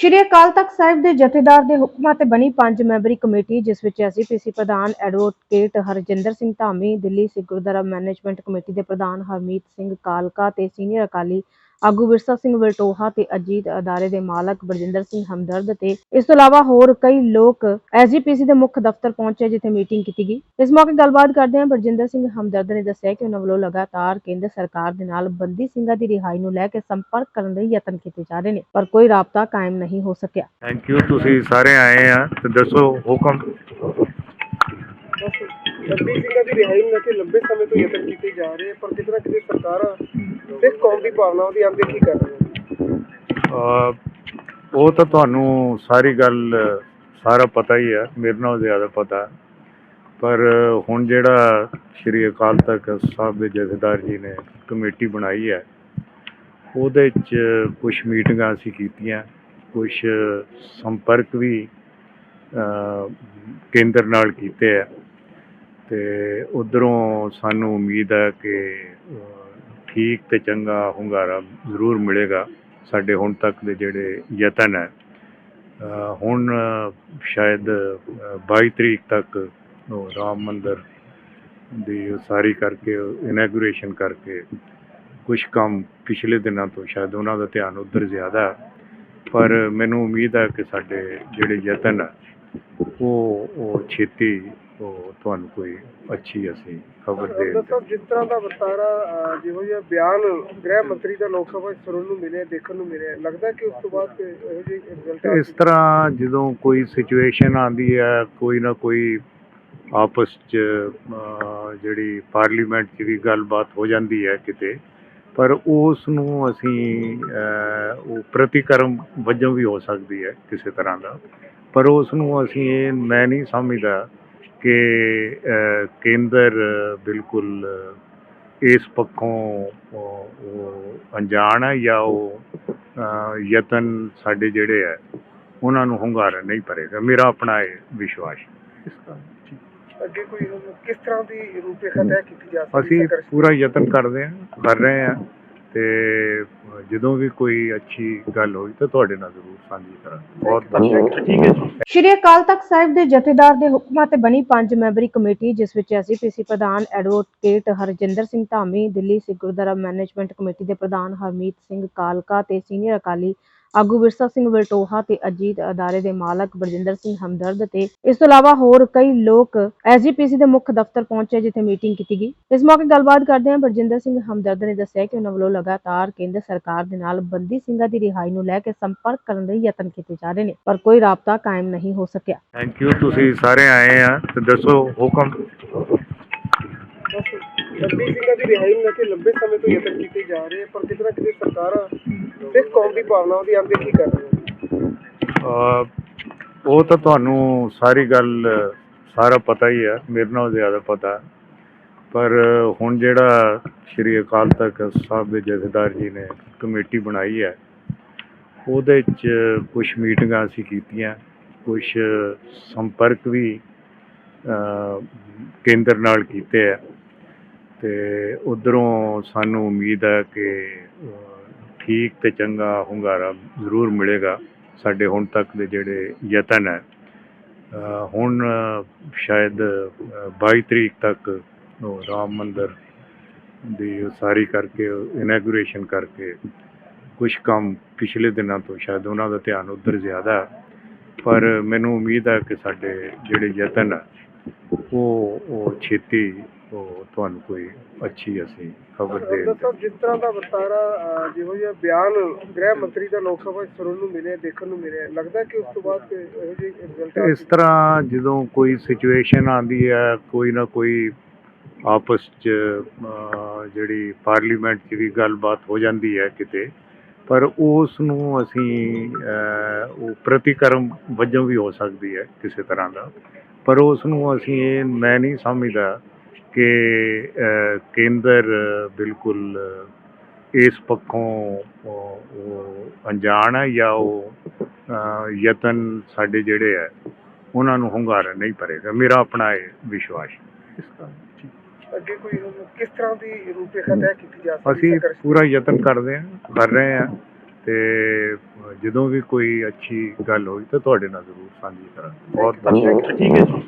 ਸ਼੍ਰੀ ਅਕਾਲ ਤਖਤ ਸਾਹਿਬ ਦੇ ਜਥੇਦਾਰ ਦੇ ਹੁਕਮਾਂ ਤੇ ਬਣੀ ਪੰਜ ਮੈਂਬਰੀ ਕਮੇਟੀ, ਜਿਸ ਵਿੱਚ ਐਸਜੀਪੀਸੀ ਪ੍ਰਧਾਨ advocate Harjinder Singh Dhami, Delhi Sikh Gurdwara management committee ਦੇ ਪ੍ਰਧਾਨ ਹਰਮੀਤ ਸਿੰਘ ਕਾਲਕਾ ਤੇ ਸੀਨੀਅਰ ਅਕਾਲੀ ਆਗੂ ਵਿਰਸਾ ਸਿੰਘ ਵਲਟੋਹਾ ਤੇ ਅਜੀਤ ਅਦਾਰੇ ਦੇ ਮਾਲਕ ਬਰਜਿੰਦਰ ਸਿੰਘ ਹਮਦਰਦ ਤੇ ਇਸ ਤੋਂ ਇਲਾਵਾ ਹੋਰ ਕਈ ਲੋਕ ਐਸਜੀਪੀਸੀ ਦੇ ਮੁੱਖ ਦਫ਼ਤਰ ਪਹੁੰਚੇ ਜਿੱਥੇ ਮੀਟਿੰਗ ਕੀਤੀ ਗਈ। ਇਸ ਮੌਕੇ ਗੱਲਬਾਤ ਕਰਦਿਆਂ ਬਰਜਿੰਦਰ ਸਿੰਘ ਹਮਦਰਦ ਨੇ ਦੱਸਿਆ ਕਿ ਉਹਨਾਂ ਵੱਲੋਂ ਲਗਾਤਾਰ ਕੇਂਦਰ ਸਰਕਾਰ ਦੇ ਨਾਲ ਬੰਦੀ ਸਿੰਘਾਂ ਦੀ ਰਿਹਾਈ ਨੂੰ ਲੈ ਕੇ ਸੰਪਰਕ ਕਰਨ ਦੇ ਯਤਨ ਕੀਤੇ ਜਾ ਰਹੇ ਨੇ, ਪਰ ਕੋਈ ਰਾਬਤਾ ਕਾਇਮ ਨਹੀਂ ਹੋ ਸਕਿਆ। ਥੈਂਕ ਯੂ ਤੁਸੀਂ ਸਾਰੇ ਆਏ ਆ ਤੇ ਦੱਸੋ ਹੁਕਮ। ਬੰਦੀ ਸਿੰਘਾਂ ਦੀ ਰਿਹਾਈ ਨੂੰ ਲੈ ਕੇ ਲੰਬੇ ਸਮੇਂ ਤੋਂ ਯਤਨ ਕੀਤੇ ਜਾ ਰਹੇ ਪਰ ਕਿਤੇ ਨਾ ਕਿਤੇ ਸਰਕਾਰਾਂ ਸਿੱਖ ਕੌਮ ਦੀ ਭਾਵਨਾਵਾਂ ਦੀ ਅਣਦੇਖੀ ਕਰ ਰਹੀਆਂ? ਅਹ ਉਹ ਤਾਂ ਤੁਹਾਨੂੰ ਸਾਰੀ ਗੱਲ ਸਾਰਾ ਪਤਾ ਹੀ ਹੈ ਮੇਰੇ ਨਾਲੋਂ ਜ਼ਿਆਦਾ ਪਤਾ ਪਰ ਹੁਣ ਜਿਹੜਾ ਸ਼੍ਰੀ ਅਕਾਲ ਤਖਤ ਸਾਹਿਬ ਦੇ ਜਥੇਦਾਰ ਜੀ ਨੇ ਕਮੇਟੀ ਬਣਾਈ ਹੈ ਉਹਦੇ 'ਚ ਕੁਝ ਮੀਟਿੰਗਾਂ ਅਸੀਂ ਕੀਤੀਆਂ ਕੁਝ ਸੰਪਰਕ ਵੀ ਕੇਂਦਰ ਨਾਲ ਕੀਤੇ ਆ ਤੇ ਉਧਰੋਂ ਸਾਨੂੰ ਉਮੀਦ ਹੈ ਕਿ ਠੀਕ ਤੇ ਚੰਗਾ ਹੁੰਗਾਰਾ ਜ਼ਰੂਰ ਮਿਲੇਗਾ ਸਾਡੇ ਹੁਣ ਤੱਕ ਦੇ ਜਿਹੜੇ ਯਤਨ ਹੈ। ਹੁਣ ਸ਼ਾਇਦ ਅਹ, 22 ਤਰੀਕ ਤੱਕ ਉਹ ਰਾਮ ਮੰਦਰ ਦੀ ਉਸਾਰੀ ਕਰਕੇ ਇਨੈਗੂਰੇਸ਼ਨ ਕਰਕੇ ਕੁਝ ਕੰਮ ਪਿਛਲੇ ਦਿਨਾਂ ਤੋਂ ਸ਼ਾਇਦ ਉਹਨਾਂ ਦਾ ਧਿਆਨ ਉਧਰ ਜ਼ਿਆਦਾ ਪਰ ਮੈਨੂੰ ਉਮੀਦ ਹੈ ਕਿ ਸਾਡੇ ਜਿਹੜੇ ਯਤਨ ਹੈ ਉਹ ਉਹ ਛੇਤੀ ਉਹ ਤੁਹਾਨੂੰ ਕੋਈ ਅੱਛੀ ਅਸੀਂ ਖਬਰ ਦੇ ਡਾਕਟਰ ਸਾਹਿਬ ਜਿਸ ਤਰ੍ਹਾਂ ਦਾ ਵਰਤਾਰਾ ਅਹ, ਜਿਹੋ ਜਿਹਾ ਬਿਆਨ ਗ੍ਰਹਿ ਮੰਤਰੀ ਦਾ ਲੋਕ ਸਭਾ 'ਚ ਸੁਣਨ ਨੂੰ ਮਿਲਿਆ ਦੇਖਣ ਨੂੰ ਮਿਲਿਆ ਲੱਗਦਾ ਕਿ ਉਸ ਤੋਂ ਬਾਅਦ ਕੋਈ ਇਹੋ ਜਿਹੀ ਰਿਜ਼ਲਟ ਇਸ ਤਰ੍ਹਾਂ ਜਦੋਂ ਕੋਈ ਸਿਚੁਏਸ਼ਨ ਆਂਦੀ ਹੈ ਕੋਈ ਨਾ ਕੋਈ ਆਪਸ ਚ ਅਹ, ਜਿਹੜੀ ਪਾਰਲੀਮੈਂਟ 'ਚ ਵੀ ਗੱਲਬਾਤ ਹੋ ਜਾਂਦੀ ਹੈ ਕਿਤੇ ਪਰ ਉਸ ਨੂੰ ਅਸੀਂ ਅਹ, ਉਹ ਪ੍ਰਤੀਕਰਮ ਵਜੋਂ ਵੀ ਹੋ ਸਕਦੀ ਹੈ ਕਿਸੇ ਤਰ੍ਹਾਂ ਦਾ। ਪਰ ਉਸ ਨੂੰ ਅਸੀਂ ਇਹ ਮੈਂ ਨਹੀਂ ਸਮਝਦਾ ਕਿ ਕੇਂਦਰ ਬਿਲਕੁਲ ਇਸ ਪੱਖੋਂ ਅਣਜਾਣ ਹੈ ਜਾਂ ਉਹ ਯਤਨ ਸਾਡੇ ਜਿਹੜੇ ਹੈ ਉਹਨਾਂ ਨੂੰ ਹੁੰਗਾਰਾ ਨਹੀਂ ਭਰੇਗਾ। ਮੇਰਾ ਆਪਣਾ ਇਹ ਵਿਸ਼ਵਾਸ ਹੈ। ਇਸ ਦਾ ਅੱਗੇ ਕੋਈ ਕਿਸ ਤਰ੍ਹਾਂ ਦੀ ਰੂਪਰੇਖਾ ਤੈਅ ਕੀਤੀ ਜਾ ਸਕਦੀ ਅਸੀਂ ਸੰਘਰਸ਼ ਦੀ? ਪੂਰਾ ਯਤਨ ਕਰਦੇ ਹਾਂ ਕਰ ਰਹੇ ਹਾਂ। ਤੇ ਜਦੋਂ ਵੀ ਕੋਈ ਅੱਛੀ ਗੱਲ ਹੋਈ ਤਾਂ ਤੁਹਾਡੇ ਨਾਲ ਜ਼ਰੂਰ ਸਾਂਝੀ ਕਰਾਂਗੇ। ਬਹੁਤ ਬਹੁਤ ਠੀਕ ਹੈ ਜੀ। ਸ਼੍ਰੀ ਅਕਾਲ ਤਖਤ ਸਾਹਿਬ ਦੇ ਜਥੇਦਾਰ ਦੇ ਹੁਕਮਾਂ ਤੇ ਬਣੀ ਪੰਜ ਮੈਂਬਰੀ ਕਮੇਟੀ ਜਿਸ ਵਿੱਚ ਐਸਜੀਪੀਸੀ ਪ੍ਰਧਾਨ advocate Harjinder Singh Dhami Delhi Sikh Gurdwara management committee ਦੇ ਪ੍ਰਧਾਨ ਹਰਮੀਤ ਸਿੰਘ ਕਾਲਕਾ ਤੇ ਸੀਨੀਅਰ ਅਕਾਲੀ ਆਗੂ ਵਿਰਸਾ ਸਿੰਘ ਵਲਟੋਹਾ ਤੇ ਅਜੀਤ ਅਦਾਰੇ ਦੇ ਮਾਲਕ ਬਰਜਿੰਦਰ ਸਿੰਘ ਹਮਦਰਦ ਤੇ ਇਸ ਤੋਂ ਇਲਾਵਾ ਹੋਰ ਕਈ ਲੋਕ ਐਸਜੀਪੀਸੀ ਦੇ ਮੁੱਖ ਦਫ਼ਤਰ ਪਹੁੰਚੇ ਜਿੱਥੇ ਮੀਟਿੰਗ ਕੀਤੀ ਗਈ। ਇਸ ਮੌਕੇ ਗੱਲਬਾਤ ਕਰਦਿਆਂ ਬਰਜਿੰਦਰ ਸਿੰਘ ਹਮਦਰਦ ਨੇ ਦੱਸਿਆ ਕਿ ਉਹਨਾਂ ਵੱਲੋਂ ਲਗਾਤਾਰ ਕੇਂਦਰ ਸਰਕਾਰ ਦੇ ਨਾਲ ਬੰਦੀ ਸਿੰਘਾਂ ਦੀ ਰਿਹਾਈ ਨੂੰ ਲੈ ਕੇ ਸੰਪਰਕ ਕਰਨ ਲਈ ਯਤਨ ਕੀਤੇ ਜਾ ਰਹੇ ਨੇ ਪਰ ਕੋਈ ਰਾਬਤਾ ਕਾਇਮ ਨਹੀਂ ਹੋ ਸਕਿਆ। ਥੈਂਕ ਯੂ ਤੁਸੀਂ ਸਾਰੇ ਆਏ ਆ ਤੇ ਦੱਸੋ ਹੁਕਮ। ਬੰਦੀ ਸਿੰਘਾਂ ਦੀ ਰਿਹਾਈ ਨੂੰ ਲੈ ਕੇ ਲੰਬੇ ਸਮੇਂ ਤੋਂ ਯਤਨ ਕੀਤੇ ਜਾ ਰਹੇ ਪਰ ਕਿਤੇ ਨਾ ਕਿਤੇ ਸਰਕਾਰਾਂ ਸਿੱਖ ਕੌਮ ਦੀ ਭਾਵਨਾਵਾਂ ਦੀ ਅਣਦੇਖੀ ਕਰ ਰਹੀਆਂ ਉਹ ਤਾਂ ਤੁਹਾਨੂੰ ਸਾਰੀ ਗੱਲ, ਸਾਰਾ ਪਤਾ ਹੀ ਹੈ, ਮੇਰੇ ਨਾਲੋਂ ਜ਼ਿਆਦਾ ਪਤਾ। ਪਰ ਹੁਣ ਜਿਹੜਾ ਸ਼੍ਰੀ ਅਕਾਲ ਤਖਤ ਸਾਹਿਬ ਦੇ ਜਥੇਦਾਰ ਜੀ ਨੇ ਕਮੇਟੀ ਬਣਾਈ ਹੈ, ਉਹਦੇ 'ਚ ਕੁਝ ਮੀਟਿੰਗਾਂ ਅਸੀਂ ਕੀਤੀਆਂ ਕੁਝ ਸੰਪਰਕ ਵੀ ਕੇਂਦਰ ਨਾਲ ਕੀਤੇ ਆ ਤੇ ਉਧਰੋਂ ਸਾਨੂੰ ਉਮੀਦ ਹੈ ਕਿ ਠੀਕ ਤੇ ਚੰਗਾ ਹੁੰਗਾਰਾ ਜ਼ਰੂਰ ਮਿਲੇਗਾ ਸਾਡੇ ਹੁਣ ਤੱਕ ਦੇ ਜਿਹੜੇ ਯਤਨ ਹੈ। ਹੁਣ ਸ਼ਾਇਦ ਅਹ, 22 ਤਰੀਕ ਤੱਕ ਉਹ ਰਾਮ ਮੰਦਰ ਦੀ ਉਸਾਰੀ ਕਰਕੇ ਇਨੈਗੂਰੇਸ਼ਨ ਕਰਕੇ ਕੁਝ ਕੰਮ ਪਿਛਲੇ ਦਿਨਾਂ ਤੋਂ ਸ਼ਾਇਦ ਉਹਨਾਂ ਦਾ ਧਿਆਨ ਉਧਰ ਜ਼ਿਆਦਾ ਪਰ ਮੈਨੂੰ ਉਮੀਦ ਹੈ ਕਿ ਸਾਡੇ ਜਿਹੜੇ ਯਤਨ ਹੈ ਉਹ ਉਹ ਛੇਤੀ ਉਹ ਤੁਹਾਨੂੰ ਕੋਈ ਅੱਛੀ ਅਸੀਂ ਖਬਰ ਦੇ ਸਾਹਿਬ ਜਿਸ ਤਰ੍ਹਾਂ ਦਾ ਵਰਤਾਰਾ ਜਿਹੋ ਜਿਹਾ ਬਿਆਨ ਗ੍ਰਹਿ ਮੰਤਰੀ ਦਾ ਲੋਕ ਸਭਾ ਸੁਣਨ ਨੂੰ ਮਿਲਿਆ ਦੇਖਣ ਨੂੰ ਮਿਲਿਆ ਲੱਗਦਾ ਕਿ ਉਸ ਤੋਂ ਬਾਅਦ ਇਹੋ ਜਿਹੀ ਰਿਜ਼ਲਟ ਇਸ ਤਰ੍ਹਾਂ ਜਦੋਂ ਕੋਈ ਸਿਚੁਏਸ਼ਨ ਆਂਦੀ ਹੈ ਕੋਈ ਨਾ ਕੋਈ ਆਪਸ ਚ ਜਿਹੜੀ ਪਾਰਲੀਮੈਂਟ 'ਚ ਵੀ ਗੱਲਬਾਤ ਹੋ ਜਾਂਦੀ ਹੈ ਕਿਤੇ ਪਰ ਉਸ ਨੂੰ ਅਸੀਂ ਉਹ ਪ੍ਰਤੀਕਰਮ ਵਜੋਂ ਵੀ ਹੋ ਸਕਦੀ ਹੈ ਕਿਸੇ ਤਰ੍ਹਾਂ ਦਾ। ਪਰ ਉਸ ਨੂੰ ਅਸੀਂ ਇਹ ਮੈਂ ਨਹੀਂ ਸਮਝਦਾ ਕਿ ਕੇਂਦਰ ਬਿਲਕੁਲ ਇਸ ਪੱਖੋਂ ਉਹ ਅਣਜਾਣ ਹੈ ਜਾਂ ਉਹ ਯਤਨ ਸਾਡੇ ਜਿਹੜੇ ਹੈ ਉਹਨਾਂ ਨੂੰ ਹੁੰਗਾਰਾ ਨਹੀਂ ਭਰੇਗਾ। ਮੇਰਾ ਆਪਣਾ ਇਹ ਵਿਸ਼ਵਾਸ ਹੈ। ਇਸ ਦਾ ਅੱਗੇ ਕੋਈ ਹੁਣ ਕਿਸ ਤਰ੍ਹਾਂ ਦੀ ਰੂਪਰੇਖਾ ਤੈਅ ਕੀਤੀ ਜਾ ਸਕਦੀ ਅਸੀਂ? ਪੂਰਾ ਯਤਨ ਕਰਦੇ ਹਾਂ ਕਰ ਰਹੇ ਹਾਂ ਤੇ ਜਦੋਂ ਵੀ ਕੋਈ ਅੱਛੀ ਗੱਲ ਹੋਈ ਤਾਂ ਤੁਹਾਡੇ ਨਾਲ ਜ਼ਰੂਰ ਸਾਂਝੀ ਕਰਾਂਗੇ। ਬਹੁਤ ਬਹੁਤ ਠੀਕ ਹੈ ਜੀ।